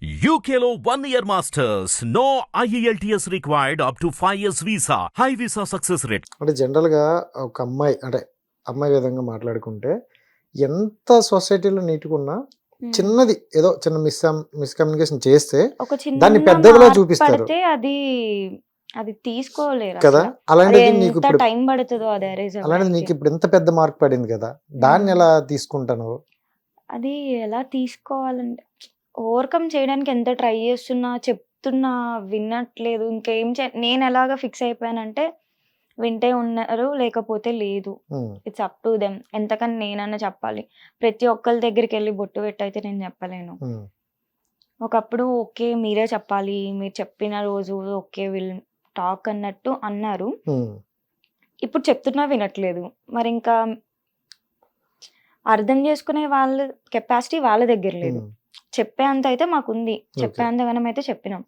One year masters. No E IELTS required up to 5 years visa. High visa success rate. అంటే జనరల్‌గా ఒక అమ్మాయి అంటే అమ్మాయి విధంగా మాట్లాడుకుంటే ఎంత సొసైటీలో నీట్‌గున్నా హ్మ్. చిన్నది ఏదో చిన్న మిస్ మిస్‌కమ్యూనికేషన్ చేస్తే దాన్ని పెద్దదిలా చూపిస్తారు. అది అది తీసుకోలేరు కదా! అలాంటిది నీకు ఎంత ఇప్పుడు టైం పడుతదో అది అలాంటిది నీకు. ఇప్పుడు ఇంత పెద్ద మార్క్ పడింది కదా! దాన్ని హ్మ్. ఎలా తీసుకుంటావు? అది ఎలా తీసుకోవాలంటే ఓవర్‌కమ్ చేయడానికి ఎంత ట్రై చేస్తున్నా, చెప్తున్నా వినట్లేదు. ఇంకేం చే నేను ఎలాగా ఫిక్స్ అయిపోయానంటే వింటే ఉన్నారు, లేకపోతే లేదు. It's up to them. ఎంతకని నేనన్నా చెప్పాలి. ప్రతి ఒక్కళ్ళ దగ్గరికెళ్ళి బొట్టు పెట్టయితే నేను చెప్పలేను. ఒకప్పుడు ఓకే. మీరే చెప్పాలి. మీరు చెప్పిన రోజు ఓకే. విల్ టాక్ అన్నట్టు అన్నారు. ఇప్పుడు చెప్తున్నా వినట్లేదు. మరింకా అర్థం చేసుకునే వాళ్ళ కెపాసిటీ వాళ్ళ దగ్గర లేదు. చెప్పే అంత అయితే మాకుంది. చెప్పే ఓకే. అంతగనమైతే చెప్పినాం.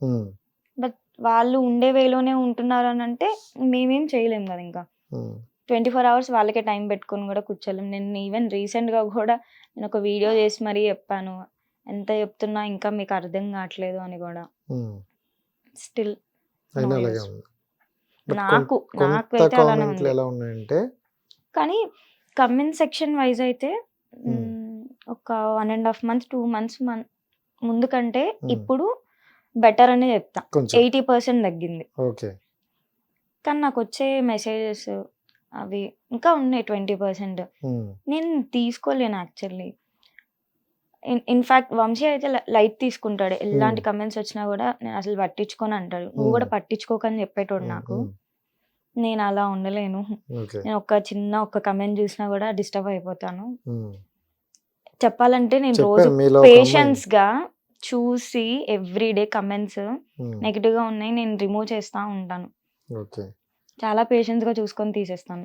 బట్ వాళ్ళు ఉండే వేలోనే ఉంటున్నారనంటే మేమేం చేయలేం గదా! ఇంకా. హ్మ్. 24 అవర్స్ వాళ్ళకే టైం పెట్టుకొని గూడా కూర్చోలేం. నేను ఈవెన్ రీసెంట్‌గా గూడా నేనొక వీడియో చేసి మరీ చెప్పాను. ఎంత చెప్తున్నా ఇంకా మీకు అర్థం కావట్లేదు అని. హ్మ్. స్టిల్. ఉంది. నాకు కొంత నాకైతే అలానే ఉంది. కానీ కమెంట్ సెక్షన్ వైస్ అయితే. ఒక 1 ½ మంత్, 2 మంత్స్ మన్ ముందు కంటే. ఇప్పుడు బెటర్ అనే చెప్తా. కొంచెం. 80% తగ్గింది. ఓకే. కానీ నాకొచ్చే మెసేజెస్ అవి ఇంకా ఉన్నాయి 20%. హ్మ్. నేను తీసుకోలేను actually. In in fact Vamshi అయితే లైట్ తీసుకుంటాడు. ఎలాంటి. కమెంట్స్ వచ్చినా గూడా నేను అసలు పట్టించుకోను అంటాడు. నువ్వు. గూడా పట్టించుకోకని చెప్పేటోడు. నాకు. నేను అలా ఉండలేను. నేను ఒక చిన్న ఒక కమెంట్ చూసినా గూడా డిస్టర్బ్ అయిపోతాను. చెప్పాలంటే నేను రోజు అమ్మాయి పేషెన్స్‌గా చూసి ఎవ్రీడే కమెంట్స్ హ్మ్. నెగెటివ్‌గా ఉన్నాయి. నేను రిమూవ్ చేస్తా ఉంటాను. ఓకే. చాలా పేషెన్స్‌గా చూసుకొని తీసేస్తాను.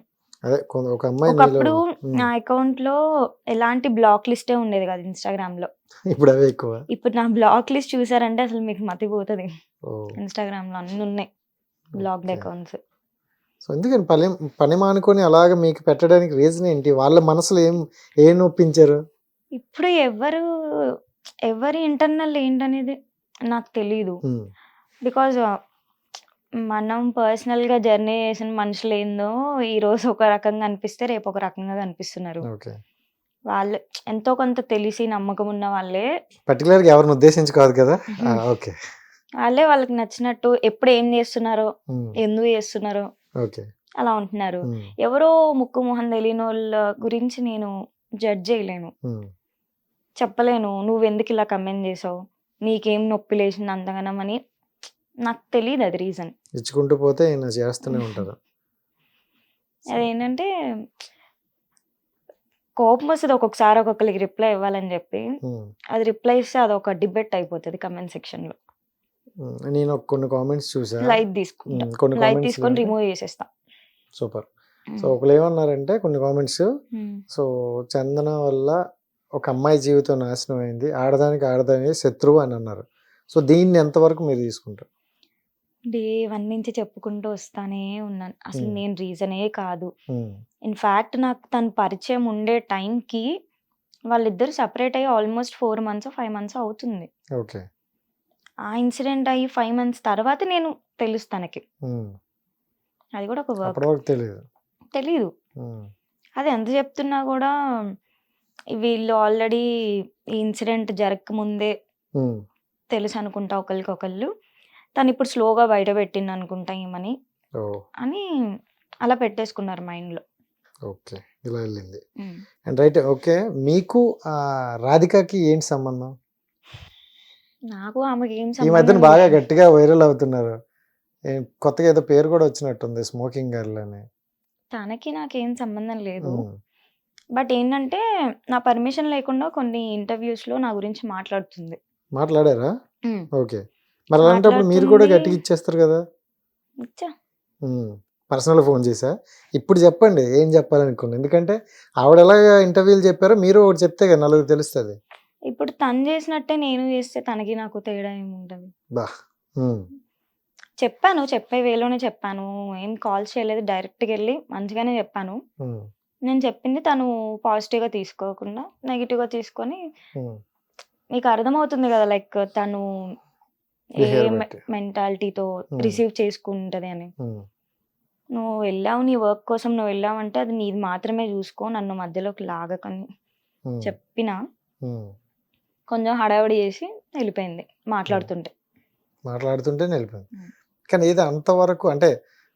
ఒకప్పుడు హ్మ్. నా అకౌంట్‌లో ఎలాంటి బ్లాక్ లిస్టే ఉండేది కాదు ఇన్‌స్టాగ్రామ్‌లో. ఇప్పుడు అవే ఎక్కువ. ఇప్పుడు నా బ్లాక్ లిస్ట్ చూసారంటే అసలు మీకు మతిపోతది. ఓహ్! ఇన్‌స్టాగ్రామ్‌లో అన్ని ఉన్నాయి. బ్లాక్డ్. అకౌంట్స్. సో, ఎందుకని పని పని మానుకొని అలాగ మీకు పెట్టడానికి రీజన్ ఏంటి? వాళ్ళ మనసులో ఏం ఏం నొప్పించారు? ఇప్పుడు ఎవరు ఎవరి ఇంటర్నల్ ఏంటనేది నాకు తెలీదు. బికాజ్ మనం పర్సనల్‌గా జర్నీ చేసిన మనుషులేందో ఈరోజు ఒక రకంగా అనిపిస్తే రేపు ఒక రకంగా కనిపిస్తున్నారు. వాళ్ళు ఎంతో కొంత తెలిసి నమ్మకం ఉన్న వాళ్ళే పర్టిక్యులర్‌గా ఎవరిని ఉద్దేశించి కాదు కదా! ఓకే. వాళ్ళే వాళ్ళకి నచ్చినట్టు ఎప్పుడు ఏం చేస్తున్నారో. ఎందుకు చేస్తున్నారో. అలా ఉంటున్నారు. ఎవరో ముక్కు మొహం తెలియనోళ్ళ గురించి నేను జడ్జ్ చేయలేను. చెప్పలేను. నువ్వెందుకు ఇలా కమెంట్ చేసావు? నీకేం నొప్పి లేసింది అంతగనం అని నాకు తెలీదు అది రీజన్. ఇచ్చుకుంటూ పోతే ఈయన చేస్తూనే ఉంటారు. అదేంటంటే కోపం వస్తది ఒక్కొక్కసారి ఒక్కొక్కళ్ళకి రిప్లై ఇవ్వాలని చెప్పి. అది రిప్లై ఇస్తే అదొక డిబేట్ అయిపోతది కమెంట్ సెక్షన్‌లో. హ్మ్. నేను ఒక కొన్ని కామెంట్స్ చూసా. లైట్ తీసుకుంటా. కొన్ని లైట్ తీసుకొని రిమూవ్ చేసేస్తా. సూపర్. సో, హ్మ్. ఒకళ్ళేమన్నారంటే కొన్ని కామెంట్స్. సో, చందన వల్ల ఒక అమ్మాయి జీవితం నాశనం అయింది. ఆడదానికి ఆడదానివే శత్రువు అని అన్నారు. సో, దీన్ని ఎంతవరకు మీరు తీసుకుంటారు? డే 1 నుంచి చెప్పుకుంటూ వస్తానే ఉన్నాను. అసలు. నేను రీజనే కాదు. హ్మ్. ఇన్‌ఫాక్ట్ నాకు తను పరిచయం ఉండే టైంకి వాళ్ళిద్దరూ సెపరేట్ అయ్యి ఆల్మోస్ట్ 4 మంత్సో, 5 మంత్సో అవుతుంది. ఓకే. ఆ ఇన్సిడెంట్ అయ్యి 5 మంత్స్ తర్వాత నేను తెలుసు తనకి. అది కూడా ఒక వర్క్. తెలీదు. హ్మ్. అది ఎంత చెప్తున్నా కూడా వీళ్ళు ఆల్రెడీ ఈ ఇన్సిడెంట్ జరగకముందే. తెలుసు అనుకుంటా ఒకళ్ళకొకళ్ళు. తను ఇప్పుడు స్లోగా బయట పెట్టింది అనుకుంటా ఈమని. ఓహ్! అని అలా పెట్టేసుకున్నారు మైండ్‌లో. ఓకే. ఇలా ఎళ్ళింది. హ్మ్. And right okay. మీకు రాధికకి ఏంటి సంబంధం? నాకు ఆమెకి ఏం ఈ మధ్యన సంబంధం బాగా లేదు. గట్టిగా వైరల్ అవుతున్నారు. ఏం కొత్తగా ఏదో పేరు కూడా వచ్చినట్టుంది స్మోకింగ్ గర్ల్ అని. తనకి నాకేం సంబంధం లేదు. బట్ ఏంటంటే నా పర్మిషన్ లేకుండా కొన్ని ఇంటర్‌వ్యూస్‌లో నా గురించి మాట్లాడుతుంది. మాట్లాడారా? ఓకే. మరి అలాంటప్పుడు మీరు కూడా గట్టిగా ఇచ్చేస్తారు కదా! ఇచ్చా. హ్మ్. పర్సనల్‌గా ఫోన్ చేసా? ఇప్పుడు చెప్పండి ఏం చెప్పాలనుకున్నారు? ఎందుకంటే ఆవిడ ఎలాగా ఇంటర్వ్యూలు చెప్పారో మీరు ఒకటి చెప్తే కదా నలుగురికి తెలుస్తది. ఇప్పుడు తను చేసినట్టే నేను చేస్తే తనకి నాకు తేడా ఏముంటది? హ్మ్. చెప్పాను. చెప్పే వేలోనే చెప్పాను. ఏం కాల్స్ చేయలేదు. డైరెక్ట్‌గా ఎళ్ళి మంచిగానే చెప్పాను. నేను చెప్పింది తను పాజిటివ్‌గా తీసుకోకుండా నెగెటివ్‌గా తీసుకొని. మీకు అర్థమవుతుంది కదా లైక్ తను ఏ. మెంటాలిటీతో. రిసీవ్ చేసుకుంటది అని నువ్వు వెళ్ళావు నీ వర్క్ కోసం నువ్వు వెళ్ళావంటే అది నీది మాత్రమే చూసుకో నన్ను మధ్యలోకి లాగకని చెప్పిన. కొంచెం హడావిడి చేసి వెళ్ళిపోయింది మాట్లాడుతుంటే మాట్లాడుతుంటే వెళ్ళిపోయింది. కానీ ఇది అంతవరకు అంటే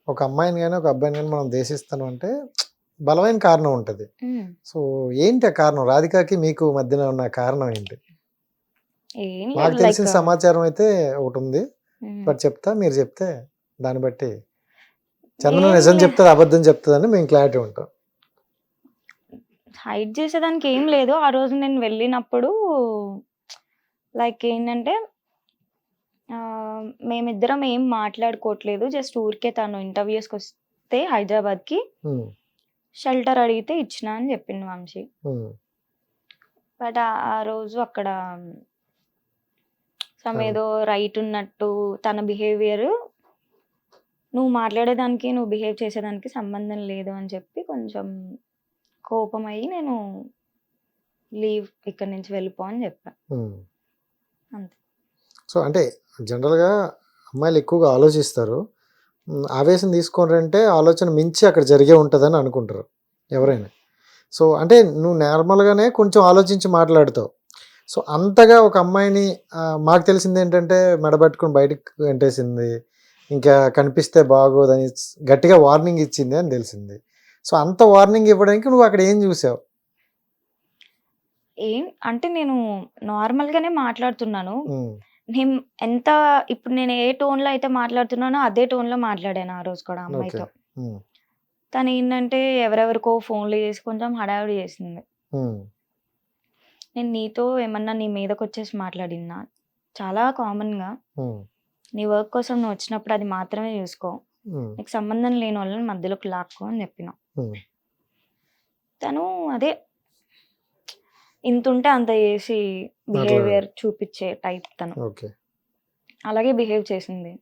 ఒక అమ్మాయిని కానీ ఒక అబ్బాయిని కానీ మనం దేశిస్తాను అంటే బలమైన కారణం ఉంటుంది. సో ఏంటి ఆ కారణం? రాధికాకి మీకు మధ్యన ఉన్న కారణం ఏంటి? నాకు తెలిసిన సమాచారం అయితే ఒకటి ఉంది బట్ చెప్తా మీరు చెప్తే దాన్ని బట్టి. చందన నిజం చెప్తుంది అబద్ధం చెప్తుందని మేము క్లారిటీ ఉంటాం. హైడ్ చేసేదానికి ఏం లేదు. ఆ రోజు నేను వెళ్ళినప్పుడు లైక్ ఏంటంటే మేమిద్దరం ఏం మాట్లాడుకోవట్లేదు. జస్ట్ ఊరికే తను ఇంటర్వ్యూస్కి వస్తే హైదరాబాద్కి. షెల్టర్ అడిగితే ఇచ్చిన అని చెప్పింది వంశీ. బట్ ఆ- రోజు అక్కడ సమ్. ఏదో రైట్ ఉన్నట్టు తన బిహేవియర్ నువ్వు మాట్లాడేదానికి నువ్వు బిహేవ్ చేసేదానికి సంబంధం లేదు అని చెప్పి కొంచెం కోపం అయ్యి నేను లీవ్ ఇక్కడి నుంచి వెళ్ళిపో అని చెప్పా. అంతే. సో అంటే జనరల్గా అమ్మాయిలు ఎక్కువగా ఆలోచిస్తారు. ఆవేశం తీసుకోరంటే ఆలోచన మించి అక్కడ జరిగే ఉంటుందని అనుకుంటారు ఎవరైనా. సో అంటే నువ్వు నార్మల్గానే కొంచెం ఆలోచించి మాట్లాడతావు. సో అంతగా ఒక అమ్మాయిని మాకు తెలిసింది ఏంటంటే మెడబెట్టుకుని బయటకు వెంటేసింది ఇంకా కనిపిస్తే బాగోదని గట్టిగా వార్నింగ్ ఇచ్చింది అని తెలిసింది. సో అంత వార్నింగ్ ఇవ్వడానికి నువ్వు అక్కడ ఏం చూసావు? ఏం అంటే నేను నార్మల్ గానే మాట్లాడుతున్నాను నేను ఎంత ఇప్పుడు నేను ఏ టోన్లో అయితే మాట్లాడుతున్నానో అదే టోన్లో మాట్లాడాను ఆ రోజు కూడా అమ్మాయితో. తను ఏంటంటే ఎవరెవరికో ఫోన్లు చేసి కొంచెం హడావిడి చేసింది. నేను నీతో ఏమన్నా నీ మీదకి వచ్చేసి మాట్లాడినా చాలా కామన్గా. నీ వర్క్ కోసం నువ్వు వచ్చినప్పుడు అది మాత్రమే చూసుకో. నీకు సంబంధం లేని వాళ్ళని మధ్యలోకి లాక్కో అని చెప్పిన. తను అదే ఇంత ఉంటే అంత చేసి బిహేవియర్ చూపించే టైప్ తను. ఓకే. అలాగే బిహేవ్ చేసింది.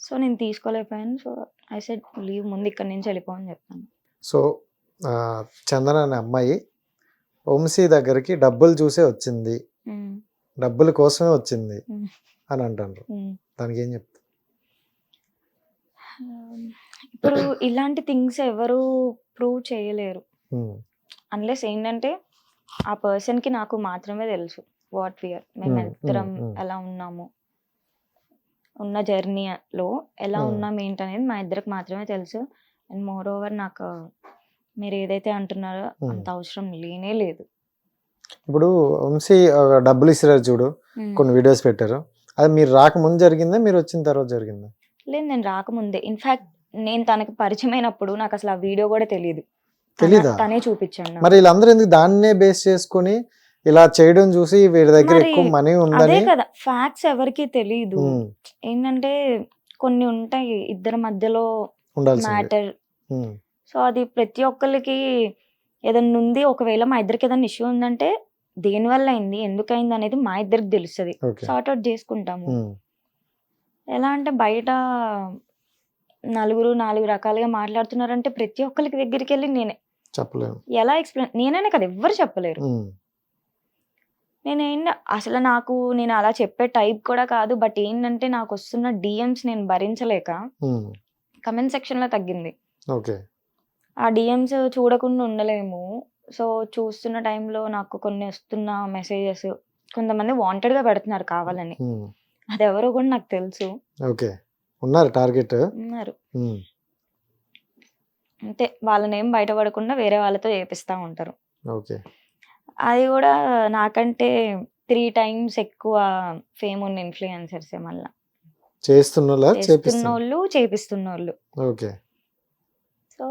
సో నేను తీసుకోలేకపోయాను. సో ఐ సెడ్ లీవ్ ముందు ఇక్కడి నుంచి వెళ్ళిపో అని చెప్పాను. సో చందన అనే అమ్మాయి వంశీ దగ్గరికి డబ్బులు చూసే వచ్చింది. డబ్బుల కోసమే వచ్చింది అని అంటారు. దానికి ఏం చెప్తా ఇప్పుడు ఇలాంటి థింగ్స్ ఎవరు ప్రూవ్ చేయలేరు. అన్లెస్ ఏంటంటే ఆ పర్సన్కి నాకు మాత్రమే తెలుసు వాట్ వియర్ మేము ఇద్దరం. ఎలా ఉన్నాము ఉన్న జర్నీలో ఎలా. ఉన్నాం ఏంటనేది మా ఇద్దరికి మాత్రమే తెలుసు అండ్ మోర్ ఓవర్ నాకు మీరు ఏదైతే అంటున్నారో. అంత అవసరం లేనే లేదు ఇప్పుడు వంశీ డబ్బులు ఇస్తారు చూడు. కొన్ని వీడియోస్ పెట్టారు అది మీరు రాకముందు జరిగిందా మీరు వచ్చిన తర్వాత జరిగిందా లేదు నేను రాకముందే ఇన్ఫాక్ట్ నేను తనకి పరిచయం అయినప్పుడు నాకు అసలు ఆ వీడియో కూడా తెలియదు తెలీదా? తనే చూపించాడు. మరి వీళ్ళందరూ ఎందుకు దాన్నే బేస్ చేసుకొని ఇలా చేయడం చూసి వీడి దగ్గర ఎక్కువ మనీ అదే ఉందని కదా ఫ్యాక్ట్స్ ఎవరికి తెలియదు ఏంటంటే కొన్ని ఉంటాయి ఇద్దరి మధ్యలో మ్యాటర్ సో అది ప్రతి ఒక్కరికి ఏదైనా ఉంది ఒకవేళ మా ఇద్దరికి ఏదైనా ఇష్యూ ఉందంటే దేని వల్ల అయింది ఎందుకు అయింది అనేది మా ఇద్దరికి తెలుస్తుంది. సార్ట్ అవుట్ చేసుకుంటాము. ఎలా అంటే బయట నలుగురు నాలుగు రకాలుగా మాట్లాడుతున్నారంటే ప్రతి ఒక్కరికి దగ్గరికి వెళ్ళి నేనే చెప్పలేము ఎలా ఎక్స్ప్లెయిన్ నేననే కదా ఎవ్వరు చెప్పలేరు. నేను ఏంట అసలు నాకు నేను అలా చెప్పే టైప్ కూడా కాదు బట్ ఏంటంటే నాకు వస్తున్న డిఎమ్స్ నేను భరించలేక కమెంట్ సెక్షన్లో తగ్గింది. ఓకే. ఆ డిఎమ్స్ చూడకుండా ఉండలేము. సో చూస్తున్న టైంలో నాకు కొన్ని వస్తున్న మెసేజెస్ కొంతమంది వాంటెడ్గా పెడుతున్నారు కావాలని. అది ఎవరో కూడా నాకు తెలుసు. ఓకే. ఉన్నారు టార్గెట్? ఉన్నారు. అంతే వాళ్ళని ఏం బయటపడకుండా వేరే వాళ్ళతో చేపిస్తా ఉంటారు. ఓకే. అది కూడా నాకంటే త్రీ టైమ్స్ ఎక్కువ ఫేమ్ ఉన్న ఇన్ఫ్లుయెన్సర్స్ మళ్ళీ. చేస్తున్నలా చేస్తున్న చేపిస్తున్నా వాళ్ళు చేపిస్తున్న వాళ్ళు ఓకే. సో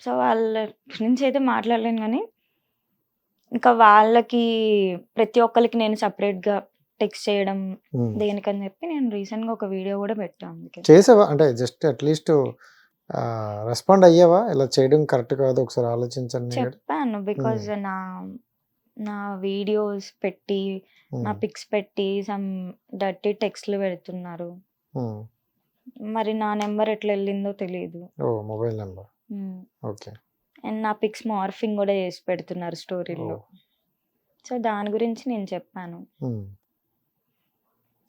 సో వాళ్ళ గురించి అయితే మాట్లాడలేను కానీ ఇంకా వాళ్ళకి ప్రతి ఒక్కరికి నేను separate గా టెక్స్ట్ చేయడం. దేనికని చెప్పి నేను recent గా ఒక వీడియో కూడా పెట్టాను చేసావా? అంటే జస్ట్ అట్లీస్ట్ రెస్పాండ్ అయ్యావా? ఇలా చేయడం కరెక్ట్ కాదు ఒకసారి ఆలోచించండి చెప్పాను బికాజ్ నా నా వీడియోస్ పెట్టి నా పిక్స్ పెట్టి సమ్ డర్టీ టెక్స్ట్లు పెడుతున్నారు. మరి నా నెంబర్ ఎట్లా వెళ్ళిందో తెలియదు ఓ మొబైల్ నెంబర్ ఓకే. అండ్ నా పిక్స్ మార్ఫింగ్ కూడా చేసి పెడుతున్నారు స్టోరీలో సో దాని గురించి నేను చెప్పాను.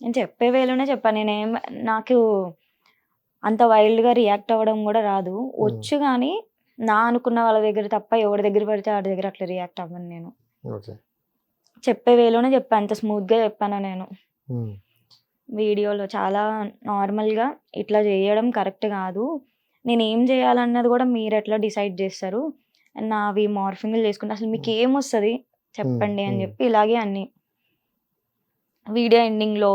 నేను చెప్పే వేలోనే చెప్పాను నేనేం నాకు అంత వైల్డ్గా రియాక్ట్ అవ్వడం కూడా రాదు. వచ్చు కానీ నా అనుకున్న వాళ్ళ దగ్గర తప్ప ఎవరి దగ్గర పడితే వాడి దగ్గర అట్లా రియాక్ట్ అవ్వను నేను. చెప్పే వేలోనే చెప్పాను అంత స్మూత్గా చెప్పాను నేను. వీడియోలో చాలా నార్మల్గా ఇట్లా చేయడం కరెక్ట్ కాదు. నేను ఏం చేయాలన్నది కూడా మీరు ఎట్లా డిసైడ్ చేస్తారు. నావి మార్ఫింగ్లు చేసుకుంటే అసలు మీకు ఏం వస్తుంది? చెప్పండి అని. చెప్పి ఇలాగే అన్ని. వీడియో ఎండింగ్లో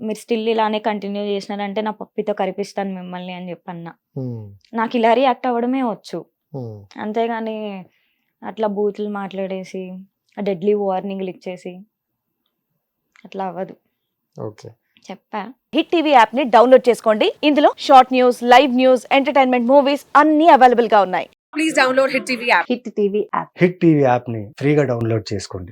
మీరు స్టిల్ ఇలానే కంటిన్యూ చేసినారంటే నా పప్పితో కరిపిస్తాను మిమ్మల్ని అని చెప్పి అన్న ఉమ్, నాకు ఇలా రియాక్ట్ అవ్వడమే వచ్చు. అంతేగాని అట్లా బూతులు మాట్లాడేసి డెడ్లీ వార్నింగ్లు ఇచ్చేసి అట్లా అవ్వదు. ఓకే. చెప్పా. హిట్ టీవీ యాప్ని డౌన్లోడ్ చేసుకోండి. ఇందులో short news live news entertainment movies అన్ని అవైలబుల్గా ఉన్నాయి. please download Hit TV app. Hit TV app. Hit TV యాప్ని ఫ్రీగా డౌన్లోడ్ చేసుకోండి.